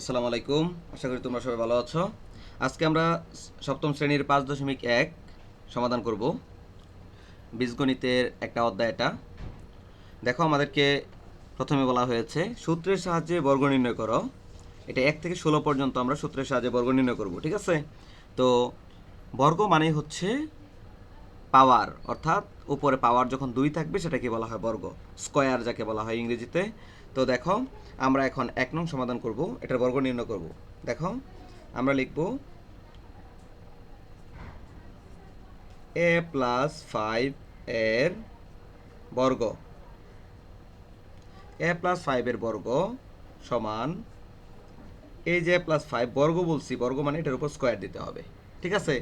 আসসালামু আলাইকুম। আশা করি তোমরা সবাই ভালো আছো। আজকে আমরা সপ্তম শ্রেণির পাঁচ দশমিক এক সমাধান করব। বীজগণিতের একটা অধ্যায় এটা। দেখো আমাদেরকে প্রথমে বলা হয়েছে, সূত্রের সাহায্যে বর্গ নির্ণয় করো। এটা এক থেকে ষোলো পর্যন্ত আমরা সূত্রের সাহায্যে বর্গ নির্ণয় করব, ঠিক আছে? তো বর্গ মানেই হচ্ছে পাওয়ার, অর্থাৎ উপরে পাওয়ার যখন দুই থাকবে, সেটাকে বলা হয় বর্গ। স্কয়ার যাকে বলা হয় ইংরেজিতে। তো দেখো, আমরা এখন এক নং সমাধান করব, এটার বর্গ নির্ণয় করব। দেখো, আমরা লিখব এ প্লাস ফাইভ এর বর্গ। এ প্লাস ফাইভের বর্গ সমান এই যে প্লাস ফাইভ বর্গ বলছি, বর্গ মানে এটার উপর স্কোয়ার দিতে হবে। ঠিক আছে?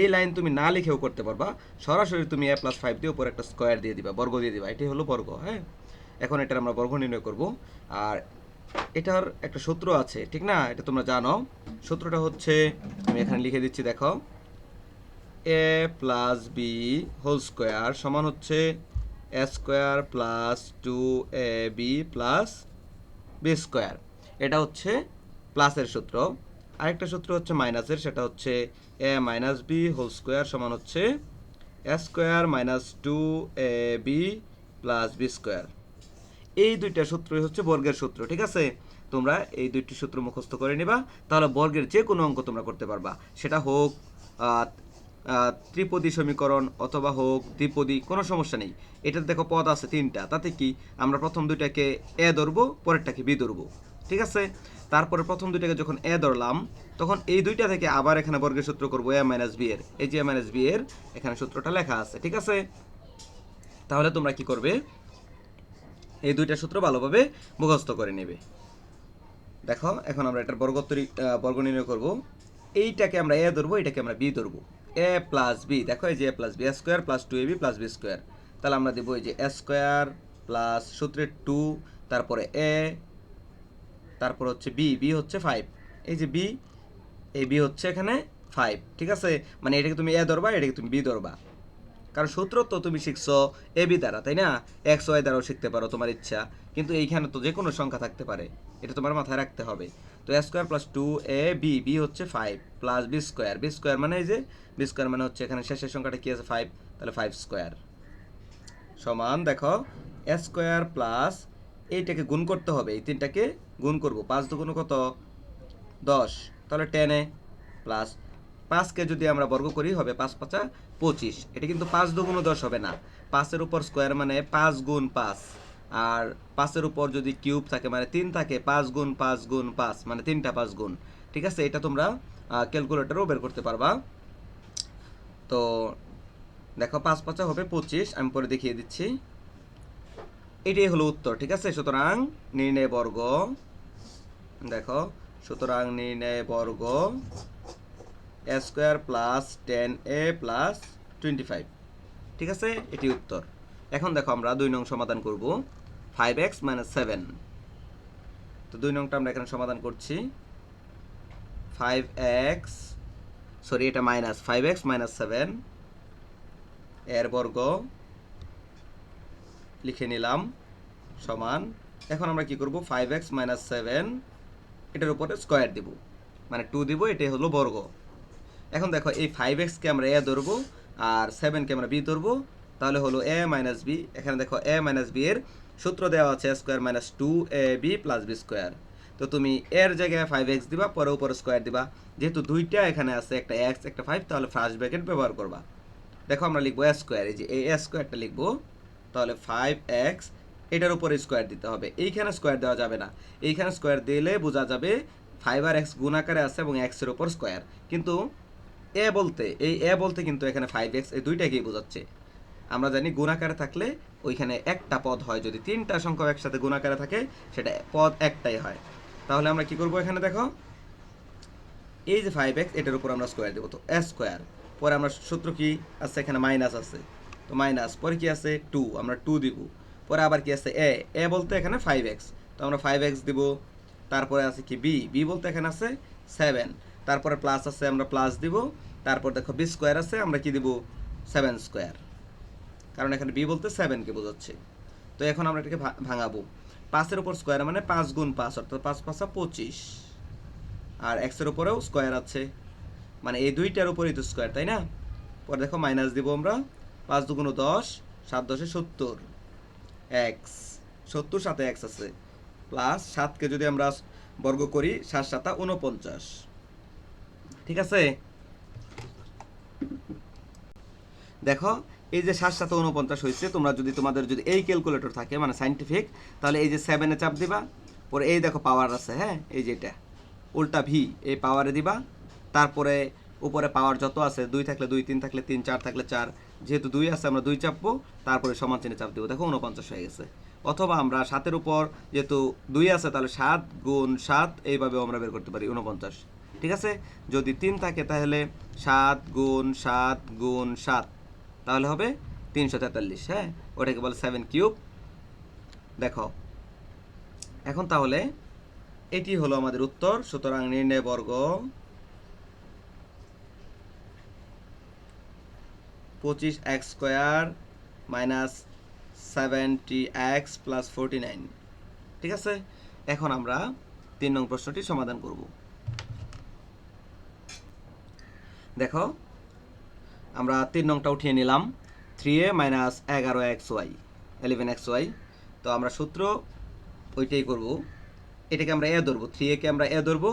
এই লাইন তুমি না লিখেও করতে পারবা, সরাসরি তুমি এ প্লাস ফাইভ দিয়ে উপর একটা স্কোয়ার দিয়ে দিবা, বর্গ দিয়ে দিবা, এটাই হলো বর্গ হ্যাঁ? এখন এটার আমরা বর্গ নির্ণয় করব। আর এটার একটা সূত্র আছে, ঠিক না? এটা তোমরা জানো। সূত্রটা হচ্ছে, আমি এখানে লিখে দিচ্ছি, দেখো। A plus B whole square সমান হচ্ছে A square plus two A B plus B square. এটা হচ্ছে প্লাসের সূত্র। আরেকটা সূত্র হচ্ছে মাইনাসের, সেটা হচ্ছে A minus B whole square সমান হচ্ছে A square minus two A B plus B square. এই দুইটা সূত্রই হচ্ছে বর্গের সূত্র, ঠিক আছে? তোমরা এই দুইটি সূত্র মুখস্থ করে নিবা, তাহলে বর্গের যে কোনো অঙ্ক তোমরা করতে পারবা। সেটা হোক ত্রিপদী সমীকরণ অথবা হোক দ্বিপদী, কোনো সমস্যা নেই। এটাতে দেখো পদ আছে তিনটা, তাতে কি? আমরা প্রথম দুইটাকে এ ধরবো, পরেরটাকে বি ধরবো, ঠিক আছে? তারপরে প্রথম দুইটাকে যখন এ ধরলাম, তখন এই দুইটা থেকে আবার এখানে বর্গের সূত্র করব, এ মাইনাস বি এর। এই যে এ মাইনাস বি এর, এখানে সূত্রটা লেখা আছে, ঠিক আছে? তাহলে তোমরা কি করবে? এই দুইটা সূত্র ভালোভাবে মুখস্থ করে নেবে। দেখো, এখন আমরা এটার বর্গ বর্গ নির্ণয় করব। এইটাকে আমরা এ ধরবো, এটাকে আমরা বি ধরবো। এ প্লাস বি, দেখো এই যে A plus B square plus two A B plus B square. তাহলে আমরা দেবো এই যে এ স্কোয়ার প্লাস সূত্রের টু, তারপরে এ, তারপর হচ্ছে বি বি হচ্ছে ফাইভ। এই যে বি, এই বি হচ্ছে এখানে ফাইভ, ঠিক আছে? মানে এটাকে তুমি এ ধরবা, এটাকে তুমি বি ধরবা। কারণ সূত্র তো তুমি শিখছো এ বি দ্বারা, তাই না? এক্স ওয়াই দ্বারাও শিখতে পারো তোমার ইচ্ছা। কিন্তু এইখানে তো যে কোনো সংখ্যা থাকতে পারে। এটা তোমার মাথায় রাখতে হবে। তো A square plus two A B B হচ্ছে five plus B square B square মানে এই যে বি স্কোয়ার মানে হচ্ছে এখানে শেষের সংখ্যাটা কি আছে? ফাইভ তাহলে ফাইভ স্কোয়ার সমান, দেখো এ স্কোয়ার প্লাস এইটাকে গুণ করতে হবে। এই তিনটাকে গুণ করব। পাঁচ দুগুণ কত? দশ। তাহলে টেনে প্লাস পাঁচকে যদি আমরা বর্গ করি, হবে পাঁচ পাঁচা পঁচিশ। এটা কিন্তু পাঁচ দুগুণ দশ হবে না। পাঁচের উপর স্কোয়ার মানে পাঁচ গুণ পাঁচ। আর পাঁচের উপর যদি কিউব থাকে মানে তিন থাকে, পাঁচ গুণ পাঁচ গুণ পাঁচ মানে তিনটা পাঁচ গুণ। ঠিক আছে? এটা তোমরা ক্যালকুলেটরও বের করতে পারবা। তো দেখো, পাঁচ পাঁচা হবে পঁচিশ। আমি পরে দেখিয়ে দিচ্ছি। এটাই হলো উত্তর, ঠিক আছে? সুতরাং নির্ণয় বর্গ, দেখো, সুতরাং নির্ণয় বর্গ square plus ten A plus twenty five. ঠিক আছে? এটি উত্তর। এখন দেখো আমরা দুই নং সমাধান করব। Five X minus seven. তো দুই নংটা আমরা এখানে সমাধান করছি। ফাইভ এক্স, সরি, এটা minus. Five X minus seven. এর বর্গ লিখে নিলাম সমান। এখন আমরা কি করব? ফাইভ এক্স মাইনাস সেভেন, এটার উপরে স্কোয়ার দিব। মানে টু দিব, এটাই হলো বর্গ। এখন দেখো, এই ফাইভ এক্সকে আমরা এ ধরবো আর সেভেনকে আমরা বি ধরবো, তাহলে হলো এ মাইনাস বি এখানে দেখো এ মাইনাস বি এর সূত্র দেওয়া আছে square minus two A B plus B square তো তুমি এর জায়গায় ফাইভ এক্স দিবা, পরে উপরে স্কোয়ার দিবা। যেহেতু দুইটা এখানে আছে, একটা এক্স একটা ফাইভ তাহলে ফার্স্ট ব্র্যাকেট ব্যবহার করবা। দেখো, আমরা লিখব এ স্কোয়ার এই যে এ স্কোয়ারটা লিখব, তাহলে ফাইভ এক্স এটার উপরে স্কোয়ার দিতে হবে। এইখানে স্কোয়ার দেওয়া যাবে না। এইখানে স্কোয়ার দিলে বোঝা যাবে ফাইভ আর এক্স গুণ আকারে আছে এবং এক্সের উপর স্কোয়ার কিন্তু এ বলতে, এই এ বলতে কিন্তু এখানে ফাইভ এক্স এই দুইটাকেই বোঝাচ্ছে। আমরা জানি গুণাকারে থাকলে ওইখানে একটা পদ হয়, যদি তিনটা সংখ্যা একসাথে গুণাকারে থাকে, সেটা পদ একটাই হয়। তাহলে আমরা কি করব এখানে দেখো? এই যে ফাইভ এক্স এটার উপর আমরা স্কোয়ার দেবো। তো এ স্কোয়ার পরে আমরা সূত্র কি আছে? এখানে মাইনাস আছে। তো মাইনাস পরে কি আছে? টু আমরা টু দিব। পরে আবার কি আছে? এ এ বলতে এখানে ফাইভ এক্স তো আমরা ফাইভ এক্স দিব। তারপরে আছে কি? বি বি বলতে এখানে আছে সেভেন তারপরে প্লাস আছে, আমরা প্লাস দিব। তারপর দেখো বি স্কোয়ার আছে, আমরা কি দিব? সেভেন স্কোয়ার কারণ এখানে বি বলতে সেভেনকে বোঝাচ্ছে। তো এখন আমরা এটাকে ভাঙাবো। পাঁচের উপর স্কোয়ার মানে পাঁচ গুণ পাঁচ, অর্থাৎ পাঁচ পাঁচা পঁচিশ। আর এক্সের উপরেও স্কোয়ার আছে। মানে এই দুইটার উপরেই তো স্কোয়ার তাই না? পরে দেখো মাইনাস দিব আমরা। পাঁচ দুগুণ দশ, সাত দশে সত্তর। এক্স সত্তর সাথে এক্স আছে। প্লাস সাতকে যদি আমরা বর্গ করি, সাত সাতা উনপঞ্চাশ ঠিক আছে? দেখো, এই যে সাত সাথে উনপঞ্চাশ হয়েছে, তোমরা যদি তোমাদের যদি এই ক্যালকুলেটর থাকে মানে সাইন্টিফিক তাহলে এই যে সেভেনে চাপ দিবা, পরে এই দেখো পাওয়ার আছে হ্যাঁ? এই যেটা উল্টা ভি এই পাওয়ারে দিবা, তারপরে উপরে পাওয়ার যত আছে, দুই থাকলে দুই, তিন থাকলে তিন, চার থাকলে চার, যেহেতু দুই আছে, আমরা দুই চাপবো, তারপরে সমান চিহ্নে চাপ দেবো। দেখো উনপঞ্চাশ হয়ে গেছে। অথবা আমরা সাতের উপর যেহেতু দুই আছে, তাহলে সাত গুণ সাত, এইভাবেও আমরা বের করতে পারি, উনপঞ্চাশ। ঠিক আছে? যদি তিন থাকে তাহলে সাত গুণ সাত গুণ সাত, তাহলে হবে তিনশো তেতাল্লিশ হ্যাঁ? ওটাকে বলে সেভেন কিউব দেখো, এখন তাহলে এটি হলো আমাদের উত্তর, সুতরাং নির্ণয় বর্গ পঁচিশ X square minus seventy X plus forty nine, ঠিক আছে? এখন আমরা তিন নং প্রশ্নটি সমাধান করব। দেখো, আমরা তিন নংটা উঠিয়ে নিলাম থ্রি এ মাইনাস এগারো X Y eleven X Y তো আমরা সূত্র ওইটাই করব। এটাকে আমরা এ ধরবো থ্রি একে আমরা এ ধরবো,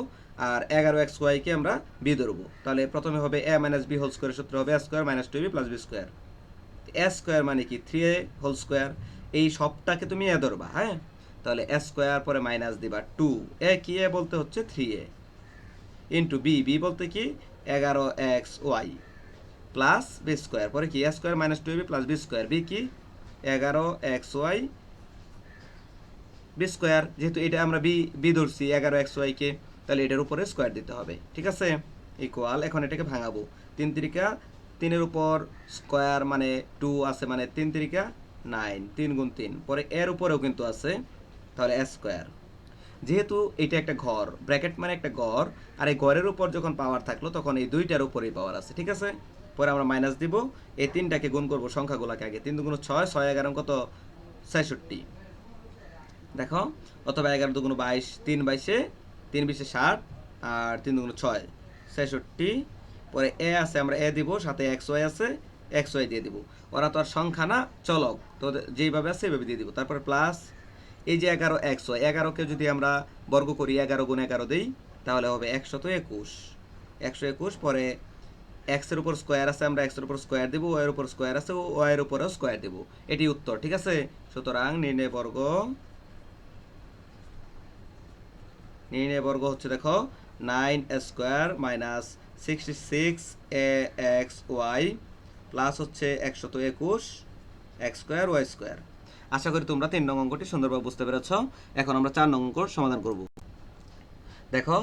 আর এগারো এক্স ওয়াইকে আমরা বি ধরবো। তাহলে প্রথমে হবে A minus B whole square সূত্র হবে A square minus two B plus B square A square মানে কি? থ্রি এ হোল স্কোয়ার এই সবটাকে তুমি এ ধরবা হ্যাঁ? তাহলে এ স্কোয়ার পরে মাইনাস দিবা টু এ কি এ বলতে হচ্ছে? Three A. Into B B বলতে কি? এগারো X Y plus B square পরে কি? A square minus two B plus B square B কি? এগারো এক্স ওয়াই বি স্কোয়ার যেহেতু এটা আমরা বি বি ধরছি, এগারো এক্স ওয়াইকে তাহলে এটার উপরে স্কোয়ার দিতে হবে, ঠিক আছে? ইকুয়াল এখন এটাকে ভাঙাবো। তিন তিরিকা, তিনের উপর স্কোয়ার মানে টু আছে মানে তিন তিরিকা নাইন তিন গুণ তিন, পরে এর উপরেও কিন্তু আছে, তাহলে এ স্কোয়ার যেহেতু এটা একটা ঘর, ব্র্যাকেট মানে একটা ঘর, আর এই ঘরের উপর যখন পাওয়ার থাকল, তখন এই দুইটার উপরেই পাওয়ার আছে, ঠিক আছে? পরে আমরা মাইনাস দিব, এই তিনটাকে গুণ করব সংখ্যাগুলোকে আগে, তিন দুগুণ ছয় ছয় এগারো কত? ছেষট্টি। দেখো, অথবা এগারো দুগুণ বাইশ, তিন বাইশে, তিন বিশে ষাট, আর তিন দুগুণ ছয়, ছেষট্টি। পরে এ আছে, আমরা এ দিব, সাথে এক্স ওয়াই আছে এক্স ওয়াই দিয়ে দিব। ওরা তো আর সংখ্যা না, চলক, তো যেইভাবে আছে সেইভাবে দিয়ে দিব। তারপরে প্লাস এই যে এগারো ওয়াই এগারোকে যদি আমরা বর্গ করি, এগারো গুণ এগারো দিই, তাহলে হবে একশত একুশ। একশো একুশ পরে এক্সের উপর স্কোয়ার আছে, আমরা এক্সের উপর স্কোয়ার দেবো ওয়ের উপর স্কোয়ার আছে ওয়ের উপরেও স্কোয়ার দেবো। এটি উত্তর, ঠিক আছে? সুতরাং নির্ণয় বর্গ নির্ণয় বর্গ হচ্ছে দেখো nine square minus sixty six A X Y plus হচ্ছে একশত একুশ এক্স স্কোয়ার ওয়াই স্কোয়ার আশা করি তোমরা তিন নং অঙ্কটি সুন্দরভাবে বুঝতে পেরেছ। এখন আমরা চার নং অঙ্ক সমাধান করব। দেখো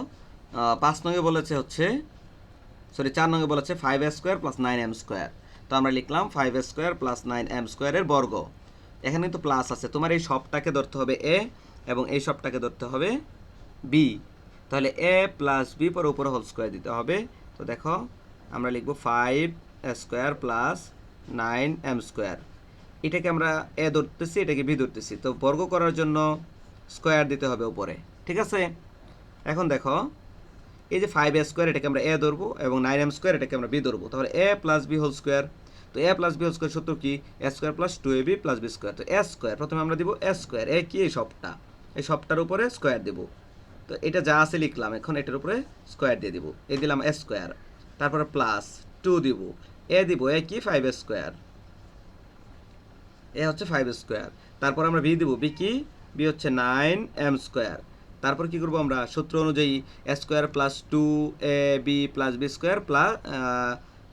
পাঁচ নঙ্গে বলেছে হচ্ছে সরি চার নঙ্গে বলেছে five A square plus nine M square তো আমরা লিখলাম five A square plus nine M স্কোয়ারের বর্গ। এখানে কিন্তু প্লাস আছে। তোমার এই সবটাকে ধরতে হবে এ এবং এই সবটাকে ধরতে হবে বি তাহলে এ প্লাস বি পর উপরে হোল স্কোয়ার দিতে হবে। তো দেখো, আমরা লিখব five square plus nine M square এটাকে আমরা এ ধরতেছি, এটাকে বি ধরতেছি। তো বর্গ করার জন্য স্কোয়ার দিতে হবে উপরে। ঠিক আছে? এখন দেখো, এই যে ফাইভ এ স্কোয়ার এটাকে আমরা এ ধরবো এবং নাইন এম স্কোয়ার এটাকে আমরা বি ধরবো। তাহলে A plus B whole square তো A plus B whole square সূত্র কি? A square plus two A B plus B square তো এ স্কোয়ার প্রথমে আমরা দিব এ স্কোয়ার এ কি? এই সবটা। এই সবটার উপরে স্কোয়ার দেবো। তো এটা যা আছে লিখলাম, এখন এটার উপরে স্কোয়ার দিয়ে দিব। এ দিলাম এ স্কোয়ার তারপরে প্লাস টু দিব। এ দিব, এ কি? ফাইভ স্কোয়ার এ হচ্ছে ফাইভ স্কোয়ার তারপর আমরা বি দেবো বি কি? বি হচ্ছে নাইন এম স্কোয়ার তারপর কি করব আমরা? সূত্র অনুযায়ী A square plus two A B plus B square plus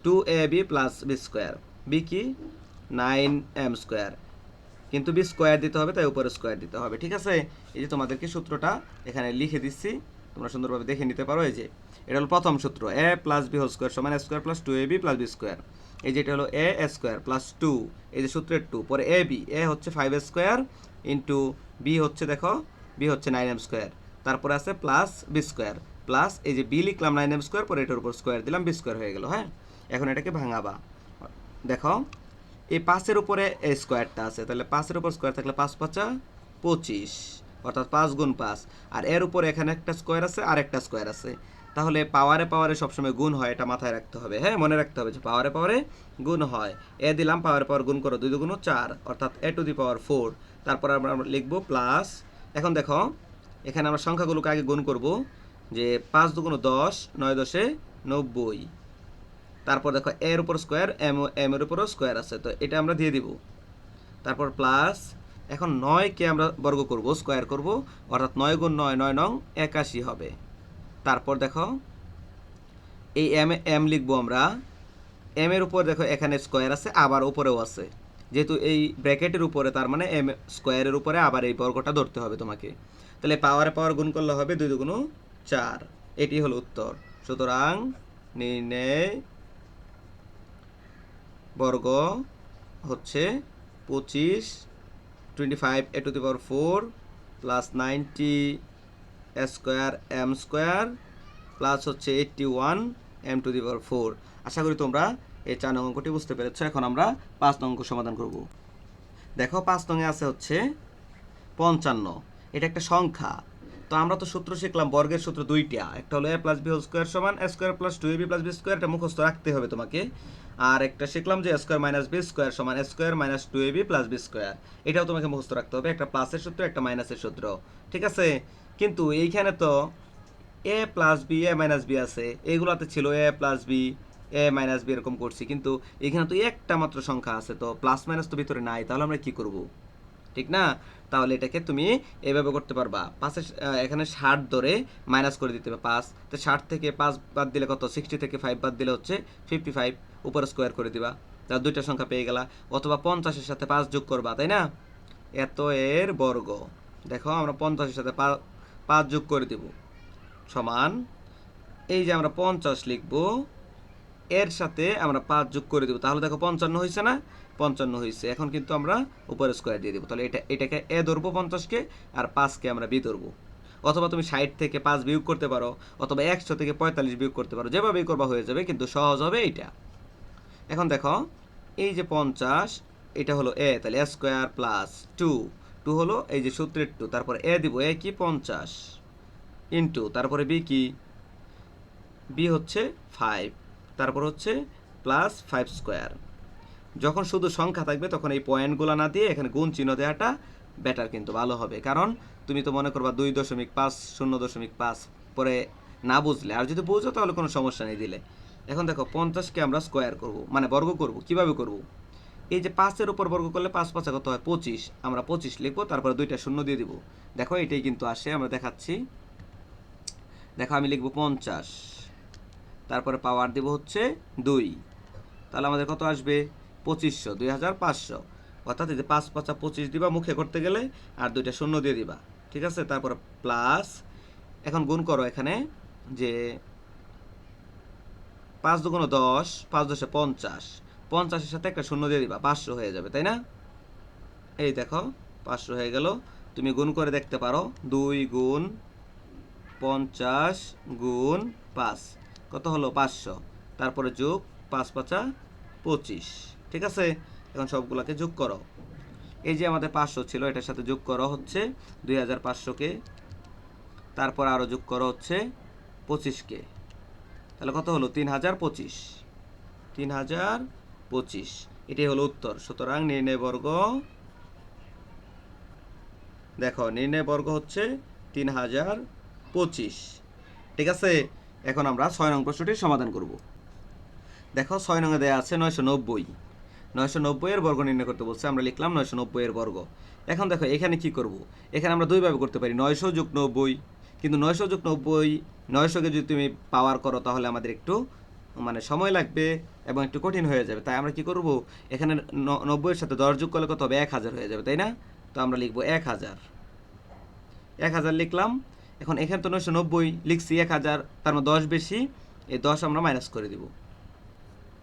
two A B plus B square B কি? নাইন এম স্কোয়ার কিন্তু বি স্কোয়ার দিতে হবে, তাই উপরে স্কোয়ার দিতে হবে, ঠিক আছে? এই যে তোমাদেরকে সূত্রটা এখানে লিখে দিচ্ছি, তোমরা সুন্দরভাবে দেখে নিতে পারো, এই যে। এটা হলো প্রথম সূত্র A plus B whole square সমান square plus two A B plus B square এই যেটা হলো এ স্কোয়ার প্লাস টু এই যে সূত্রের টু পরে এ বি এ হচ্ছে ফাইভ স্কোয়ার ইন্টু বি হচ্ছে দেখো বি হচ্ছে নাইন এম স্কোয়ার তারপরে আছে প্লাস বি স্কোয়ার প্লাস এই যে বি লিখলাম নাইন এম স্কোয়ার পরে এটার উপর স্কোয়ার দিলাম বি স্কোয়ার হয়ে গেল হ্যাঁ? এখন এটাকে ভাঙাবা। দেখো, এই পাঁচের উপরে এই স্কোয়ারটা আছে, তাহলে পাঁচের উপর স্কোয়ার থাকলে পাঁচ পাঁচা পঁচিশ, অর্থাৎ পাঁচ গুণ পাঁচ, আর এর উপরে এখানে একটা স্কোয়ার আছে আর একটা স্কোয়ার আছে। তাহলে পাওয়ারে পাওয়ারে সবসময় গুণ হয়, এটা মাথায় রাখতে হবে। হ্যাঁ মনে রাখতে হবে যে পাওয়ারে পাওয়ারে গুণ হয়। এ দিলাম পাওয়ারে পাওয়ার গুণ করো, দুই দুগুণ চার, অর্থাৎ এ টু দি পাওয়ার ফোর তারপর আমরা লিখব প্লাস এখন দেখো, এখানে আমরা সংখ্যাগুলোকে আগে গুণ করব, যে পাঁচ দুগুণ দশ, নয় দশে নব্বই। তারপর দেখো এর উপর স্কোয়ার এম এম এর উপরও স্কোয়ার আছে, তো এটা আমরা দিয়ে দিব। তারপর প্লাস এখন নয়কে আমরা বর্গ করব স্কোয়ার করব, অর্থাৎ নয় গুণ নয় নয় নং একাশি হবে। তারপর দেখো, এই এম এম লিখব আমরা। এম এর উপর দেখো এখানে স্কোয়ার আছে, আবার উপরেও আছে। যেহেতু এই ব্র্যাকেটের উপরে, তার মানে এম স্কোয়ারের উপরে আবার এই বর্গটা ধরতে হবে তোমাকে। তাহলে পাওয়ারে পাওয়ার গুণ করলে হবে দুই দুগুণ চার। এটি হলো উত্তর। সুতরাং নির্ণয় বর্গ হচ্ছে পঁচিশ twenty five A to the power four plus ninety square M square plus হচ্ছে eighty one M to the power four. আশা করি তোমরা এই চার নং অঙ্কটি বুঝতে পেরেছ। এখন আমরা পাঁচ নং অঙ্ক সমাধান করব। দেখো, পাঁচ নঙে আছে হচ্ছে পঞ্চান্ন। এটা একটা সংখ্যা। তো আমরা তো সূত্র শিখলাম, বর্গের সূত্র দুইটা। একটা হলো A plus B whole square সমান square plus two A B plus B square, এটা মুখস্থ রাখতে হবে তোমাকে। আর একটা শিখলাম যে স্কোয়ার মাইনাস বি স্কোয়ার সমান square minus two A B plus B square. এটাও তোমাকে মুখস্থ রাখতে হবে। একটা প্লাসের সূত্র, একটা মাইনাসের সূত্র। ঠিক আছে? কিন্তু এইখানে তো A plus B A minus B আছে। এগুলোতে ছিল A plus B A minus B এরকম করছি। কিন্তু এখানে তো একটা মাত্র সংখ্যা আছে, তো প্লাস মাইনাস তো ভিতরে নাই। তাহলে আমরা কি করব? ঠিক না? তাহলে এটাকে তুমি এভাবে করতে পারবা। পাশে এখানে ষাট ধরে মাইনাস করে দিতে পারবে পাঁচ। তো ষাট থেকে পাঁচ বাদ দিলে কত? সিক্সটি থেকে ফাইভ বাদ দিলে হচ্ছে ফিফটি ফাইভ উপরে স্কোয়ার করে দিবা। তার দুইটা সংখ্যা পেয়ে গেলা। অথবা পঞ্চাশের সাথে পাঁচ যোগ করবা, তাই না? এত এর বর্গ। দেখো, আমরা পঞ্চাশের সাথে পাঁচ যোগ করে দিব। সমান এই যে আমরা পঞ্চাশ লিখব, এর সাথে আমরা পাঁচ যোগ করে দেবো। তাহলে দেখো পঞ্চান্ন হয়েছে না? পঞ্চান্ন হয়েছে এখন কিন্তু আমরা উপরে স্কোয়ার দিয়ে দেবো। তাহলে এটা, এটাকে এ ধরবো পঞ্চাশকে আর পাঁচকে আমরা বি ধরবো। অথবা তুমি ষাট থেকে পাঁচ বিয়োগ করতে পারো, অথবা একশো থেকে পঁয়তাল্লিশ বিয়োগ করতে পারো। যেভাবেই করবা হয়ে যাবে, কিন্তু সহজ হবে এইটা। এখন দেখো, এই যে পঞ্চাশ, এটা হলো এ, তাহলে A square plus two two হলো এই যে সূত্রের টু, তারপরে এ দিব, এ কি পঞ্চাশ? ইন্টু, তারপরে বি কি? বি হচ্ছে ফাইভ, তারপর হচ্ছে প্লাস ফাইভ স্কোয়ার। যখন শুধু সংখ্যা থাকবে, তখন এই পয়েন্টগুলো না দিয়ে এখানে গুণ চিহ্ন দেওয়াটা বেটার কিন্তু, ভালো হবে। কারণ তুমি তো মনে করবা দুই দশমিক পাঁচ, শূন্য দশমিক পাঁচ, পরে না বুঝলে। আর যদি বুঝো, তাহলে কোনো সমস্যা নেই দিলে। এখন দেখো, পঞ্চাশকে আমরা স্কোয়ার করব মানে বর্গ করব, কীভাবে করব? এই যে পাঁচের উপর বর্গ করলে পাঁচ পাঁচে কত হয়? পঁচিশ। আমরা পঁচিশ লিখব, তারপরে দুইটা শূন্য দিয়ে দিব। দেখো, এটাই কিন্তু আসে, আমরা দেখাচ্ছি। দেখো, আমি লিখব পঞ্চাশ। তারপরে পাওয়ার দিব হচ্ছে দুই। তাহলে আমাদের কত আসবে? পঁচিশশো, দুই হাজার পাঁচশো। অর্থাৎ এই যে পাঁচ পাঁচা পঁচিশ দিবা মুখে করতে গেলে, আর দুইটা শূন্য দিয়ে দিবা। ঠিক আছে? তারপরে প্লাস এখন গুণ করো এখানে যে পাঁচ দুগুণ দশ, পাঁচ দশে পঞ্চাশ। পঞ্চাশের সাথে একটা শূন্য দিয়ে দিবা, পাঁচশো হয়ে যাবে, তাই না? এই দেখো, পাঁচশো হয়ে গেল। তুমি গুণ করে দেখতে পারো, দুই গুণ পঞ্চাশ গুণ পাঁচ, কত হলো পাঁচশো? তারপরে যোগ পাঁচ পাঁচা পঁচিশ, ঠিক আছে? এখন সবগুলোকে যোগ করো। এই যে আমাদের পাঁচশো ছিল, এটার সাথে যোগ করো হচ্ছে দুই হাজার পাঁচশোকে তারপর আরও যোগ করো হচ্ছে পঁচিশকে তাহলে কত হলো? তিন হাজার পঁচিশ। তিন হাজার পঁচিশ। এটাই হলো উত্তর। সুতরাং নির্ণয় বর্গ, দেখো, নির্ণয় বর্গ হচ্ছে তিন হাজার পঁচিশ। ঠিক আছে? এখন আমরা ছয় নং প্রশ্নটির সমাধান করব। দেখো, ছয় নঙে দেওয়া আছে নয়শো নব্বই। নয়শো নব্বই এর বর্গ নির্ণয় করতে বলছে, আমরা লিখলাম নয়শো নব্বই এর বর্গ। এখন দেখো, এখানে কি করব? এখানে আমরা দুইভাবে করতে পারি, নয়শো যোগ নব্বই। কিন্তু নয়শো যোগ নব্বই, নয়শোকে যদি তুমি পাওয়ার করো, তাহলে আমাদের একটু মানে সময় লাগবে এবং একটু কঠিন হয়ে যাবে। তাই আমরা কি করব? এখানে নব্বইয়ের সাথে দশ যোগ করলে কত হবে? এক হাজার হয়ে যাবে, তাই না? তো আমরা লিখব এক হাজার। এক হাজার লিখলাম। এখন এখানে তো নয়শো নব্বই, লিখছি এক হাজার, তার মধ্যে দশ বেশি। এই দশ আমরা মাইনাস করে দিব।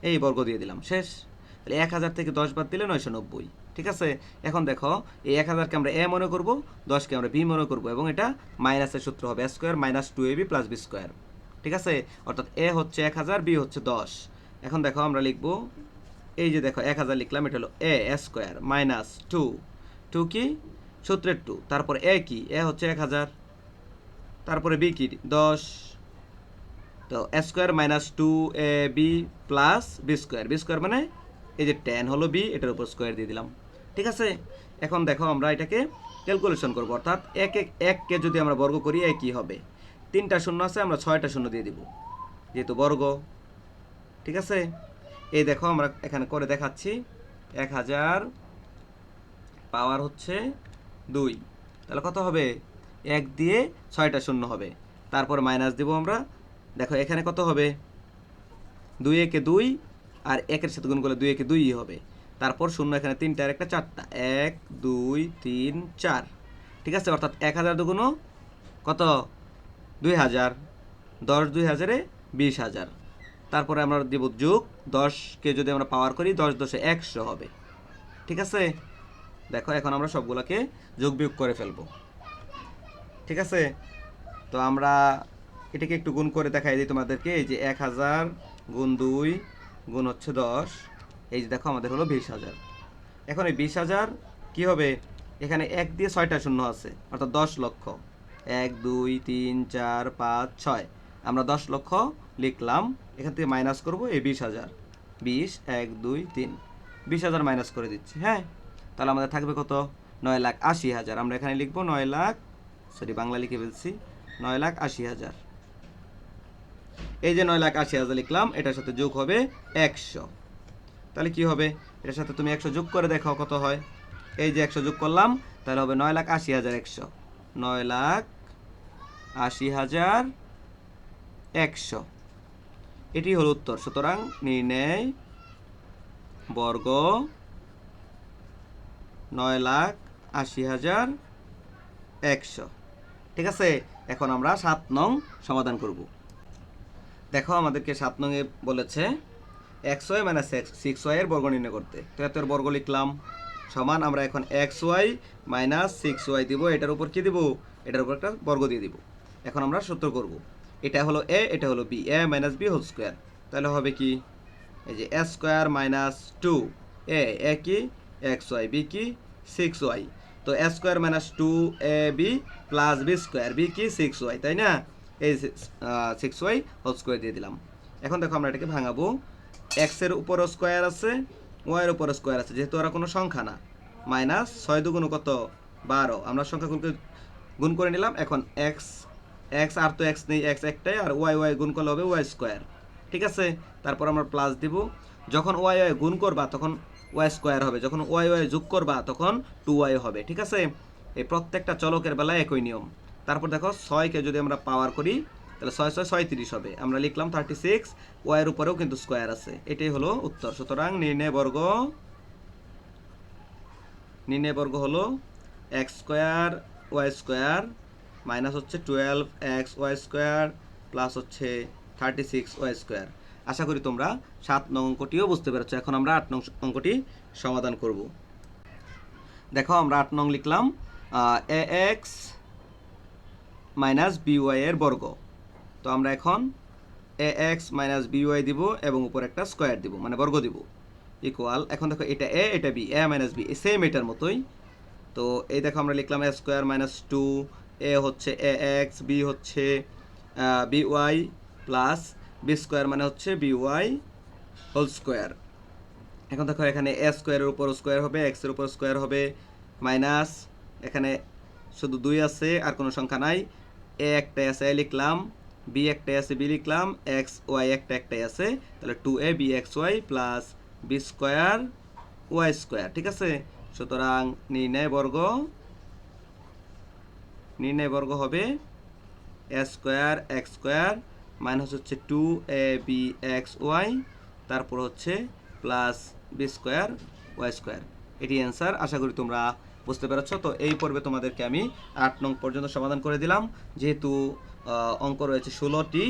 এই বর্গ দিয়ে দিলাম, শেষ। তাহলে এক হাজার থেকে দশ বাদ দিলে নয়শো নব্বই, ঠিক আছে? এখন দেখো, এই এক হাজারকে আমরা এ মনে করব, দশকে আমরা বি মনে করব, এবং এটা মাইনাসের সূত্র হবে square minus two A B plus B square ঠিক আছে? অর্থাৎ এ হচ্ছে এক হাজার বি হচ্ছে দশ। এখন দেখো আমরা লিখব, এই যে দেখো এক হাজার লিখলাম, এটা হলো A square minus two two কি? সূত্রের টু তারপর এ কি? এ হচ্ছে এক হাজার। তারপরে বি কি? দশ। তো A square minus two A B plus B square B square মানে এই যে টেন হলো বি এটার উপর স্কোয়ার দিয়ে দিলাম। ঠিক আছে? এখন দেখো আমরা এটাকে ক্যালকুলেশন করব। অর্থাৎ এক এক এককে যদি আমরা বর্গ করি এ কি হবে? তিনটা শূন্য আছে, আমরা ছয়টা শূন্য দিয়ে দিব। যেহেতু বর্গ, ঠিক আছে? এই দেখো, আমরা এখানে করে দেখাচ্ছি। এক হাজার পাওয়ার হচ্ছে দুই। তাহলে কত হবে? এক দিয়ে ছয়টা শূন্য হবে। তারপর মাইনাস দিব আমরা। দেখো, এখানে কত হবে? দুই একে দুই, আর একের সাথে গুণ করলে দুই একে দুই হবে। তারপর শূন্য এখানে তিনটা, আর একটা চারটা। এক, দুই, তিন, চার। ঠিক আছে? অর্থাৎ এক হাজার দুগুণ কত? দুই হাজার, দশ দুই হাজারে বিশ হাজার। তারপরে আমরা দিব যোগ দশকে যদি আমরা পাওয়ার করি, দশ দশে একশো হবে। ঠিক আছে? দেখো, এখন আমরা সবগুলোকে যোগ বিয়োগ করে ফেলব। ঠিক আছে? তো আমরা এটাকে একটু গুণ করে দেখাই দিই তোমাদেরকে। এই যে এক হাজার গুণ দুই গুণ হচ্ছে দশ। এই যে দেখো, আমাদের হলো বিশ হাজার। এখন এই বিশ হাজার কী হবে? এখানে এক দিয়ে ছয়টা শূন্য আছে, অর্থাৎ দশ লক্ষ। এক, দুই, তিন, চার, পাঁচ, ছয়। আমরা দশ লক্ষ লিখলাম, এখান থেকে মাইনাস করব এই বিশ হাজার। বিশ, এক, দুই, তিন। বিশ হাজার মাইনাস করে দিচ্ছি হ্যাঁ? তাহলে আমাদের থাকবে কত? নয় লাখ আশি হাজার। আমরা এখানে লিখব নয় লাখ, সরি, বাংলা লিখে ফেলছি, নয় লাখ আশি হাজার। এই যে নয় লাখ আশি হাজার লিখলাম, এটার সাথে যোগ হবে একশো। তাহলে কি হবে? এটার সাথে তুমি একশো যোগ করে দেখাও কত হয়। এই যে একশো যোগ করলাম, তাহলে হবে নয় লাখ আশি হাজার একশো। নয় লাখ আশি হাজার একশো। এটি হল উত্তর। সুতরাং নির্ণয় বর্গ নয় লাখ আশি হাজার একশো। ঠিক আছে? এখন আমরা সাত নং সমাধান করব। দেখো আমাদেরকে সাত নংয়ে বলেছে Y minus X, six Y এর বর্গ নির্ণয় করতে। তো এত বর্গ লিখলাম। সমান আমরা এখন X Y minus six Y দিব। এটার উপর কি দিব? এটার উপর একটা বর্গ দিয়ে দিব। এখন আমরা সূত্র করব। এটা হলো এ এটা হলো B A minus B whole square তাহলে হবে কি? এই যে A square minus two A A কি? এক্স ওয়াই বি কি? সিক্স ওয়াই তো A square minus two A B plus B square B কি? সিক্স ওয়াই তাই না? এই সিক্স ওয়াই হোল স্কোয়ার দিয়ে দিলাম। এখন দেখো আমরা এটাকে ভাঙাবো। এক্সের উপরও স্কোয়ার আছে। ওয়াইয়ের উপরও স্কোয়ার আছে, যেহেতু ওরা কোনো সংখ্যা না। মাইনাস ছয় দুগুণ কত? বারো। আমরা সংখ্যাগুলোকে গুণ করে নিলাম, এখন এক্স এক্স আর তো এক্স নেই এক্স একটাই, আর ওয়াই ওয়াই গুণ করলে হবে ওয়াই স্কোয়ার ঠিক আছে? তারপর আমরা প্লাস দিব। যখন ওয়াই ওয়াই গুণ করবা, তখন ওয়াই স্কোয়ার হবে। যখন ওয়াই ওয়াই যোগ করবা, তখন টু ওয়াই হবে। ঠিক আছে? এই প্রত্যেকটা চলকের বেলায় একই নিয়ম। তারপর দেখো, ছয়কে যদি আমরা পাওয়ার করি তাহলে ছয় ছয় ছয়ত্রিশ হবে। আমরা লিখলাম থার্টি সিক্স ওয়াইয়ের উপরেও কিন্তু স্কোয়ার আছে। এটাই হলো উত্তর। সুতরাং নির্ণয় বর্গ নির্ণয় বর্গ হলো X square Y square minus হচ্ছে twelve X Y square plus হচ্ছে থার্টি সিক্স ওয়াই স্কোয়ার আশা করি তোমরা সাত নং অঙ্কটিও বুঝতে পেরেছ। এখন আমরা আট নং অঙ্কটি সমাধান করব। দেখো, আমরা আট নং লিখলাম এ এক্স মাইনাস বিওয়াই এর বর্গ। তো আমরা এখন এ এক্স মাইনাস বিওয়াই দিব এবং উপর একটা স্কোয়ার দিব মানে বর্গ দিব। ইকুয়াল এখন দেখো এটা এ এটা B A minus B same এটার মতোই। তো এই দেখো আমরা লিখলাম A square minus two A হচ্ছে এ এক্স বি হচ্ছে B Y plus B square মানে হচ্ছে বি ওয়াই হোল স্কোয়ার এখন দেখো এখানে এ স্কোয়ারের উপর স্কোয়ার হবে এক্সের উপর স্কোয়ার হবে মাইনাস এখানে শুধু দুই আছে, আর কোনো সংখ্যা নাই। এ একটা আছে লিখলাম। বি একটাই আছে বি লিখলাম এক্স ওয়াই একটা একটাই আছে, তাহলে two A B X Y plus B square Y square ঠিক আছে? সুতরাং নির্ণয় বর্গ নির্ণয় বর্গ হবে A square X square minus হচ্ছে two A B X Y তারপর হচ্ছে plus B square Y square এটি অ্যান্সার আশা করি তোমরা বুঝতে পেরেছ। তো এই পর্বে তোমাদেরকে আমি আট নং পর্যন্ত সমাধান করে দিলাম। যেহেতু অঙ্ক রয়েছে ষোলোটি।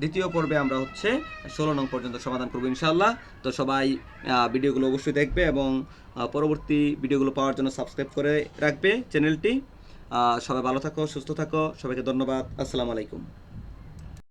দ্বিতীয় পর্বে আমরা হচ্ছে ষোলো নং পর্যন্ত সমাধান করব ইনশাল্লাহ তো সবাই ভিডিওগুলো অবশ্যই দেখবে এবং পরবর্তী ভিডিওগুলো পাওয়ার জন্য সাবস্ক্রাইব করে রাখবে চ্যানেলটি। সবাই ভালো থাকো, সুস্থ থাকো, সবাইকে ধন্যবাদ। আসসালামু আলাইকুম।